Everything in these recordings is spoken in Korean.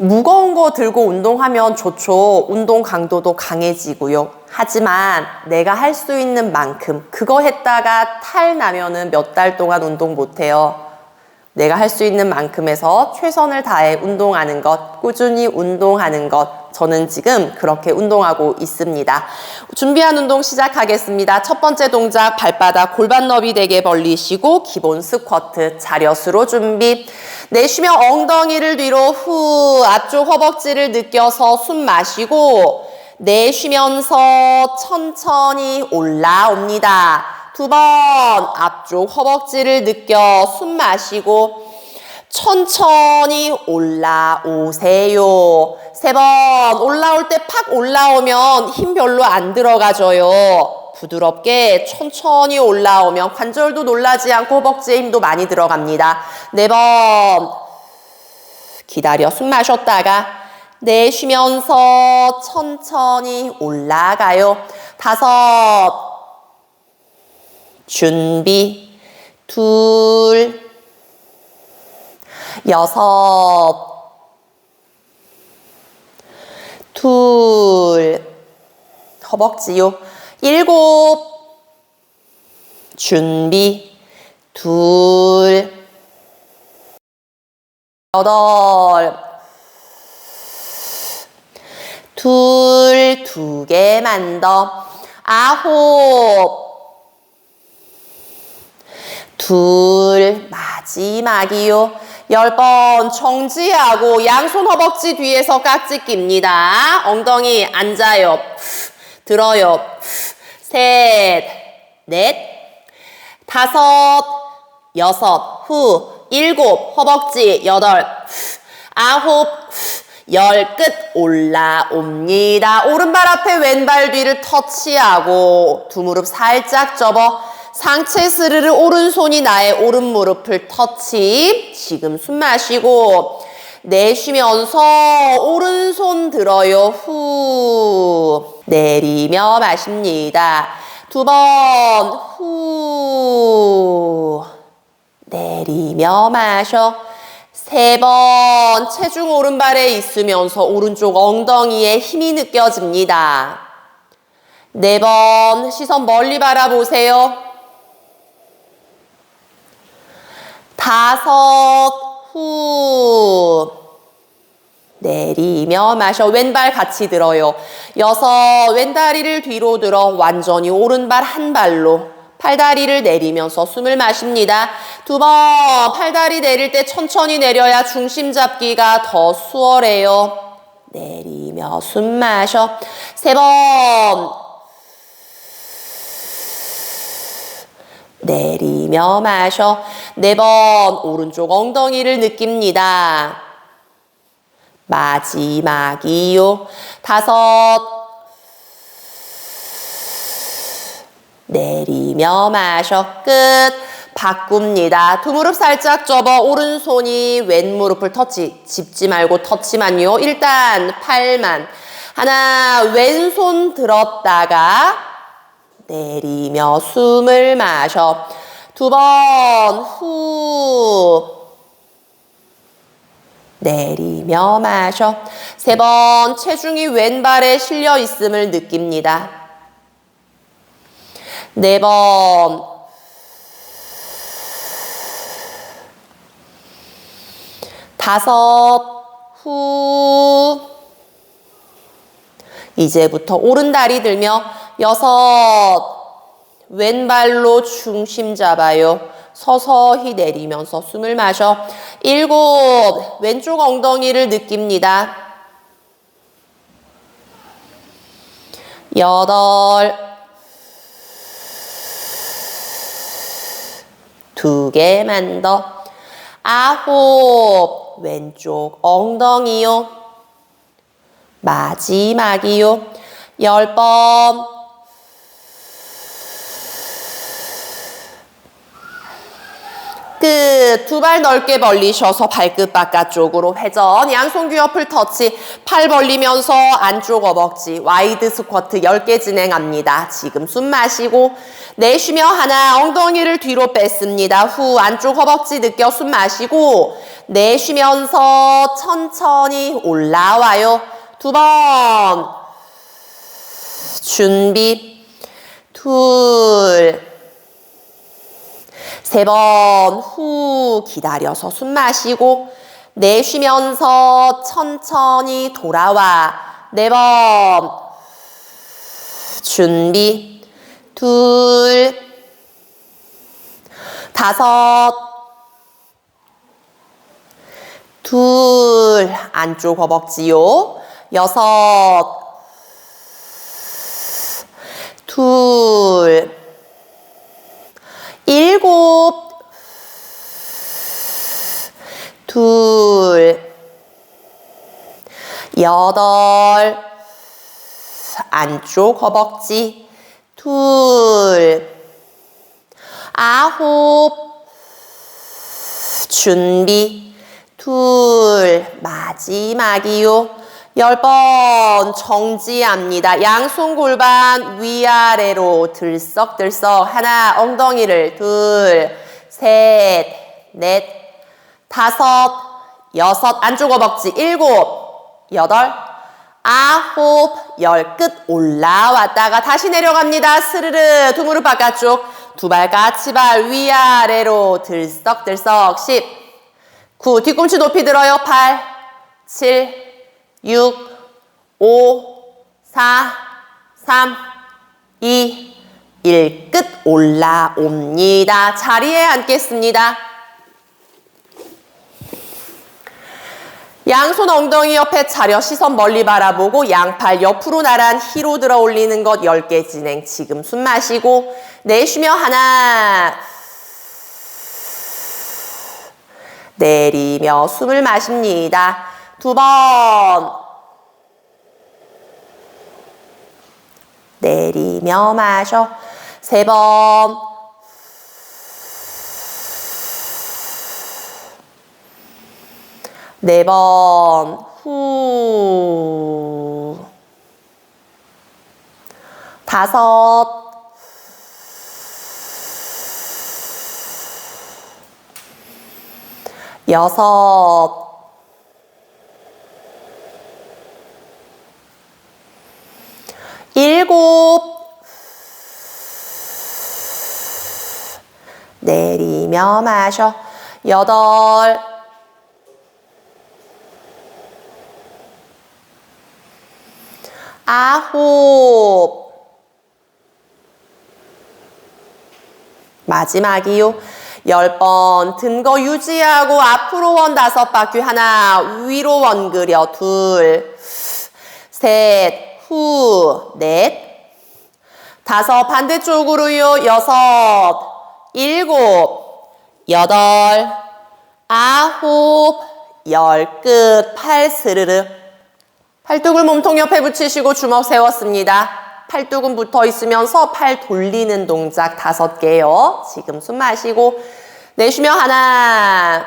무거운 거 들고 운동하면 좋죠. 운동 강도도 강해지고요. 하지만 내가 할 수 있는 만큼 그거 했다가 탈 나면은 몇 달 동안 운동 못 해요. 내가 할 수 있는 만큼에서 최선을 다해 운동하는 것, 꾸준히 운동하는 것. 저는 지금 그렇게 운동하고 있습니다. 준비한 운동 시작하겠습니다. 첫 번째 동작 발바닥 골반 너비 되게 벌리시고 기본 스쿼트 자려수로 준비. 내쉬며 엉덩이를 뒤로 후 앞쪽 허벅지를 느껴서 숨 마시고 내쉬면서 천천히 올라옵니다. 두번 앞쪽 허벅지를 느껴 숨 마시고 천천히 올라오세요. 세 번 올라올 때 팍 올라오면 힘 별로 안 들어가져요. 부드럽게 천천히 올라오면 관절도 놀라지 않고 허벅지에 힘도 많이 들어갑니다. 네 번 기다려 숨 마셨다가 내쉬면서 천천히 올라가요. 다섯 준비. 둘 여섯. 둘 허벅지요. 일곱. 준비. 둘 여덟. 둘, 두 개만 더. 아홉. 둘, 마지막이요. 열 번 정지하고 양손 허벅지 뒤에서 깍지 낍니다. 엉덩이 앉아요. 들어요. 셋, 넷, 다섯, 여섯, 후, 일곱, 허벅지, 여덟, 아홉, 열 끝 올라옵니다. 오른발 앞에 왼발 뒤를 터치하고 두 무릎 살짝 접어 상체 스르르 오른손이 나의 오른 무릎을 터치. 지금 숨 마시고 내쉬면서 오른손 들어요. 후. 내리며 마십니다. 두 번 후. 내리며 마셔. 세 번 체중 오른발에 있으면서 오른쪽 엉덩이에 힘이 느껴집니다. 네 번 시선 멀리 바라보세요. 다섯 후 내리며 마셔 왼발 같이 들어요. 여섯 왼다리를 뒤로 들어 완전히 오른발 한 발로 팔다리를 내리면서 숨을 마십니다. 두 번 팔다리 내릴 때 천천히 내려야 중심 잡기가 더 수월해요. 내리며 숨 마셔. 세 번. 내리며 마셔. 네 번 오른쪽 엉덩이를 느낍니다. 마지막이요. 다섯. 내리며 마셔 끝 바꿉니다 두 무릎 살짝 접어 오른손이 왼 무릎을 터치 짚지 말고 터치만요 일단 팔만 하나 왼손 들었다가 내리며 숨을 마셔 두 번 후 내리며 마셔 세 번 체중이 왼발에 실려 있음을 느낍니다 네 번. 다섯. 후. 이제부터 오른 다리 들며 여섯. 왼발로 중심 잡아요. 서서히 내리면서 숨을 마셔. 일곱. 왼쪽 엉덩이를 느낍니다. 여덟. 두 개만 더. 아홉. 왼쪽 엉덩이요. 마지막이요. 열 번. 끝. 두발 넓게 벌리셔서 발끝 바깥쪽으로 회전. 양손 귀 옆을 터치. 팔 벌리면서 안쪽 어벅지. 와이드 스쿼트 10개 진행합니다. 지금 숨 마시고 내쉬며 하나 엉덩이를 뒤로 뺐습니다. 후 안쪽 허벅지 느껴 숨 마시고 내쉬면서 천천히 올라와요. 두 번. 준비. 둘. 세 번 후 기다려서 숨 마시고 내쉬면서 천천히 돌아와 네 번. 준비. 둘. 다섯. 둘. 안쪽 허벅지요. 여섯. 둘 일곱. 둘. 여덟. 안쪽 허벅지. 둘. 아홉. 준비. 둘. 마지막이요 열번 정지합니다. 양손 골반 위아래로 들썩들썩 하나 엉덩이를 둘, 셋, 넷, 다섯, 여섯 안쪽 허벅지 일곱, 여덟, 아홉, 열 끝 올라왔다가 다시 내려갑니다. 스르르 두 무릎 바깥쪽 두 발 까치발 위아래로 들썩들썩 십, 구 뒤꿈치 높이 들어요. 팔, 칠, 6, 5, 4, 3, 2, 1. 끝 올라옵니다. 자리에 앉겠습니다. 양손 엉덩이 옆에 차려 시선 멀리 바라보고 양팔 옆으로 나란 히로 들어 올리는 것 10개 진행. 지금 숨 마시고 내쉬며 하나 내리며 숨을 마십니다. 두 번. 내리며 마셔. 세 번. 네 번. 후. 다섯. 여섯. 일곱. 내리며 마셔. 여덟. 아홉. 마지막이요. 열 번 든 거 유지하고 앞으로 원 다섯 바퀴 하나 위로 원 그려 둘셋 후, 넷, 다섯, 반대쪽으로요, 여섯, 일곱, 여덟, 아홉, 열, 끝, 팔, 스르르. 팔뚝을 몸통 옆에 붙이시고 주먹 세웠습니다. 팔뚝은 붙어 있으면서 팔 돌리는 동작 다섯 개요. 지금 숨 마시고, 내쉬며 하나,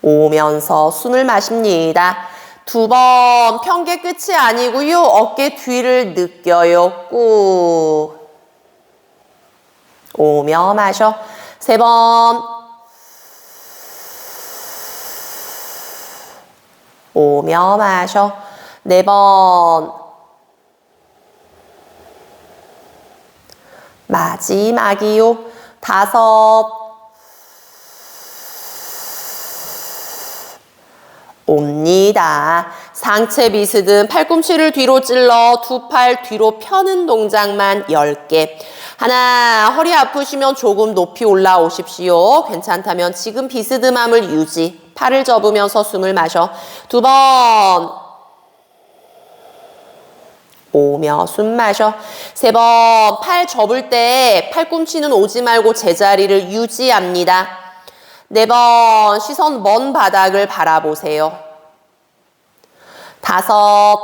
오면서 숨을 마십니다. 두 번 평계 끝이 아니고요. 어깨 뒤를 느껴요. 꾹. 오며 마셔. 세 번. 오며 마셔. 네 번. 마지막이요. 다섯. 옵니다. 상체 비스듬 팔꿈치를 뒤로 찔러 두 팔 뒤로 펴는 동작만 10개. 하나, 허리 아프시면 조금 높이 올라오십시오. 괜찮다면 지금 비스듬함을 유지. 팔을 접으면서 숨을 마셔. 두 번. 오며 숨 마셔. 세 번. 팔 접을 때 팔꿈치는 오지 말고 제자리를 유지합니다. 네 번 시선 먼 바닥을 바라보세요. 다섯,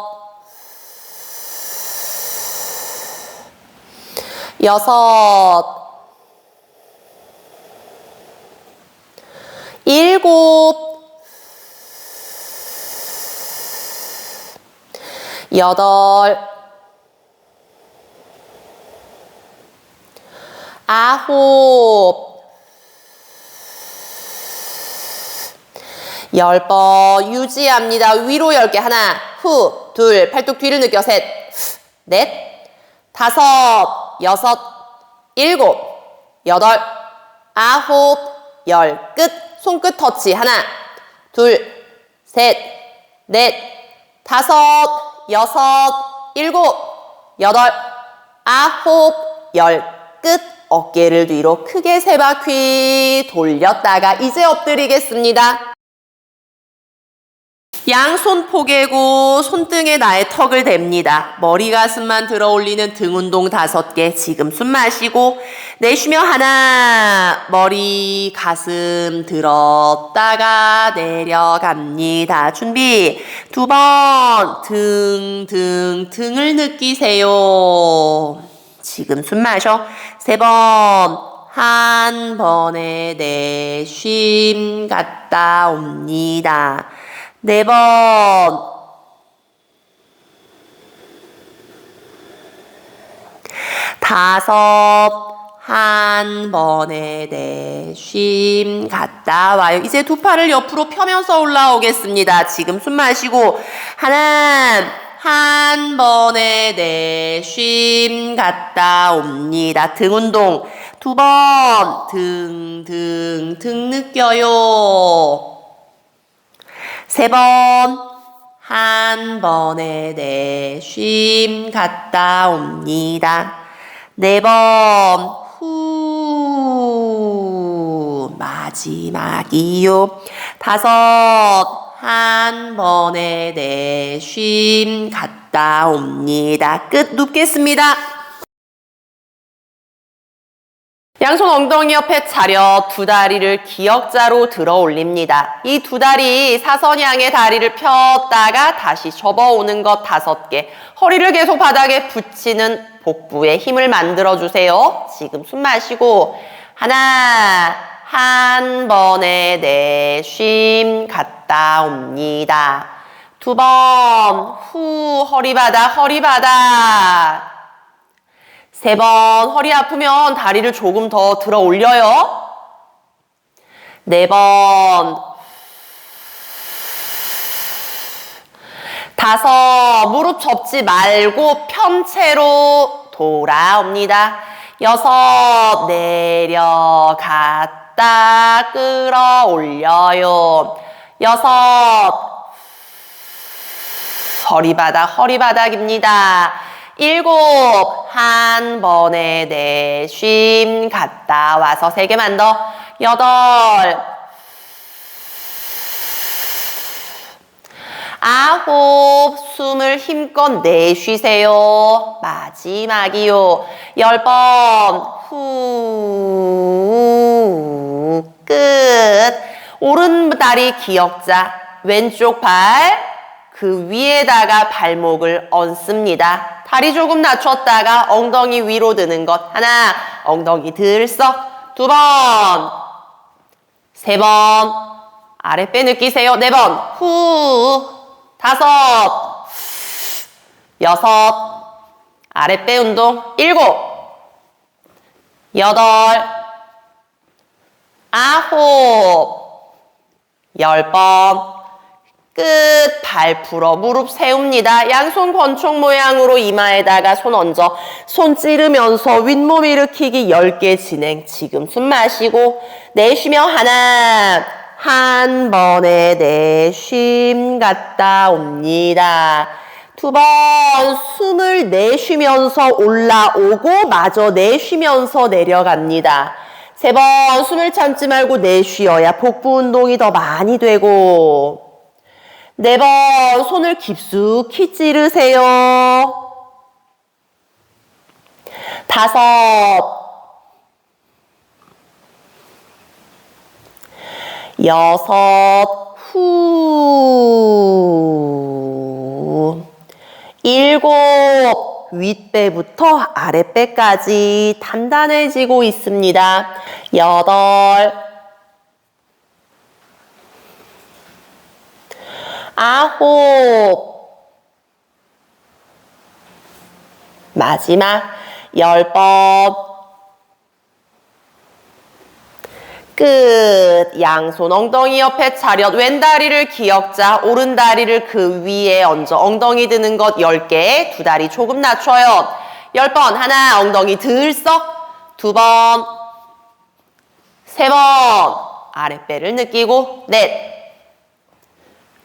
여섯, 일곱, 여덟, 아홉, 열 번 유지합니다. 위로 열 개 하나, 후, 둘, 팔뚝 뒤를 느껴 셋, 넷, 다섯, 여섯, 일곱, 여덟, 아홉, 열, 끝. 손끝 터치 하나, 둘, 셋, 넷, 다섯, 여섯, 일곱, 여덟, 아홉, 열, 끝. 어깨를 뒤로 크게 세 바퀴 돌렸다가 이제 엎드리겠습니다. 양손 포개고 손등에 나의 턱을 댑니다. 머리 가슴만 들어 올리는 등 운동 다섯 개. 지금 숨 마시고 내쉬며 하나 머리 가슴 들었다가 내려갑니다. 준비 두 번 등 등 등을 느끼세요. 지금 숨 마셔 세 번 한 번에 내쉼 갔다 옵니다. 네 번. 다섯. 한 번에 내쉼 갔다 와요. 이제 두 팔을 옆으로 펴면서 올라오겠습니다. 지금 숨 마시고 하나 한 번에 내쉼 갔다 옵니다. 등 운동 두 번 등 등 등 느껴요. 세 번, 한 번에 내쉼 갔다 옵니다. 네 번, 후, 마지막이요. 다섯, 한 번에 내쉼 갔다 옵니다. 끝 눕겠습니다. 양손 엉덩이 옆에 차려 두 다리를 기역자로 들어 올립니다. 이 두 다리 사선양의 다리를 폈다가 다시 접어오는 것 다섯 개. 허리를 계속 바닥에 붙이는 복부에 힘을 만들어 주세요. 지금 숨 마시고 하나 한 번에 내쉼 갔다 옵니다. 두 번 후 허리 바닥 허리 바닥 세 번 허리 아프면 다리를 조금 더 들어 올려요. 네 번. 다섯. 무릎 접지 말고 편채로 돌아옵니다. 여섯. 내려갔다 끌어 올려요. 여섯. 허리바닥, 허리바닥입니다. 일곱, 한 번에 내쉼 갔다 와서 세 개만 더. 여덟, 아홉, 숨을 힘껏 내쉬세요. 마지막이요. 열 번, 후, 끝. 오른 다리 기역자, 왼쪽 발, 그 위에다가 발목을 얹습니다. 다리 조금 낮췄다가 엉덩이 위로 드는 것. 하나, 엉덩이 들썩. 두 번, 세 번, 아랫배 느끼세요. 네 번, 후, 다섯, 여섯, 아랫배 운동. 일곱, 여덟, 아홉, 열 번, 끝, 발 풀어, 무릎 세웁니다. 양손 권총 모양으로 이마에다가 손 얹어, 손 찌르면서 윗몸 일으키기 10개 진행. 지금 숨 마시고, 내쉬며 하나, 한 번에 내쉼 갔다 옵니다. 두 번, 숨을 내쉬면서 올라오고, 마저 내쉬면서 내려갑니다. 세 번, 숨을 참지 말고 내쉬어야 복부 운동이 더 많이 되고, 네 번 손을 깊숙이 찌르세요. 다섯, 여섯, 후, 일곱, 윗배부터 아랫배까지 단단해지고 있습니다. 여덟, 아홉. 마지막 열 번. 끝. 양손 엉덩이 옆에 차렷. 왼 다리를 기역자, 오른 다리를 그 위에 얹어 엉덩이 드는 것 10개. 두 다리 조금 낮춰요. 10번. 하나, 엉덩이 들썩. 두 번. 세 번. 아랫배를 느끼고. 넷.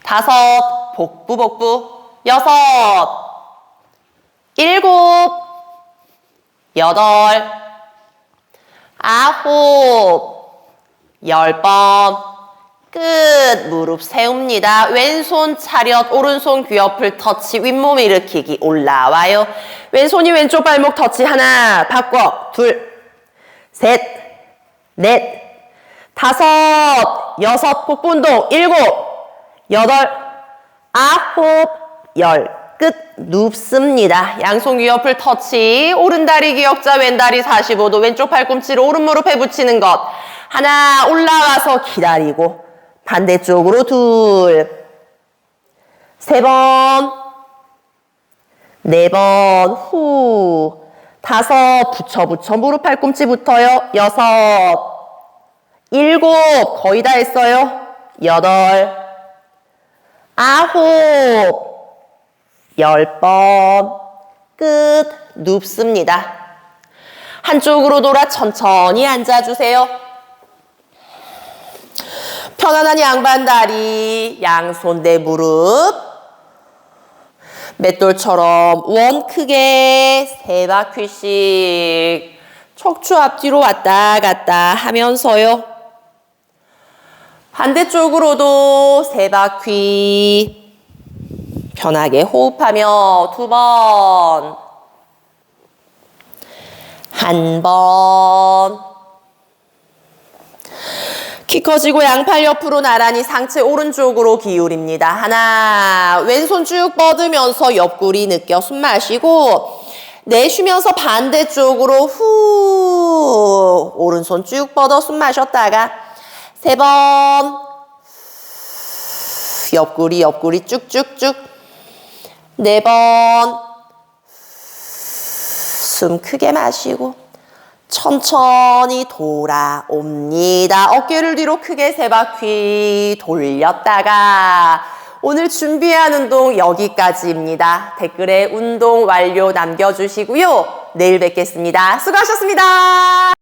다섯. 복부, 복부. 여섯. 일곱. 여덟. 아홉. 열 번. 끝. 무릎 세웁니다. 왼손 차렷, 오른손 귀 옆을 터치, 윗몸 일으키기. 올라와요. 왼손이 왼쪽 발목 터치. 하나, 바꿔. 둘, 셋, 넷, 다섯, 여섯, 운동. 일곱, 여덟, 아홉, 열. 끝 눕습니다. 양손 귀 옆을 터치. 오른 다리 기역자, 왼 다리 45도. 왼쪽 팔꿈치를 오른 무릎에 붙이는 것. 하나 올라와서 기다리고. 반대쪽으로 둘. 세 번. 네 번. 후. 다섯. 붙여 붙여 무릎 팔꿈치 붙어요. 여섯. 일곱. 거의 다 했어요. 여덟. 아홉. 열 번. 끝. 눕습니다. 한쪽으로 돌아 천천히 앉아주세요. 편안한 양반 다리, 양손 대 무릎. 맷돌처럼 원 크게 세 바퀴씩 척추 앞뒤로 왔다 갔다 하면서요. 반대쪽으로도 세 바퀴 편하게 호흡하며 두 번, 한 번. 키 커지고 양팔 옆으로 나란히 상체 오른쪽으로 기울입니다. 하나, 왼손 쭉 뻗으면서 옆구리 느껴 숨 마시고 내쉬면서 반대쪽으로 후 오른손 쭉 뻗어 숨 마셨다가 세 번 옆구리 옆구리 쭉쭉쭉 네 번 숨 크게 마시고 천천히 돌아옵니다. 어깨를 뒤로 크게 세 바퀴 돌렸다가 오늘 준비한 운동 여기까지입니다. 댓글에 운동 완료 남겨주시고요. 내일 뵙겠습니다. 수고하셨습니다.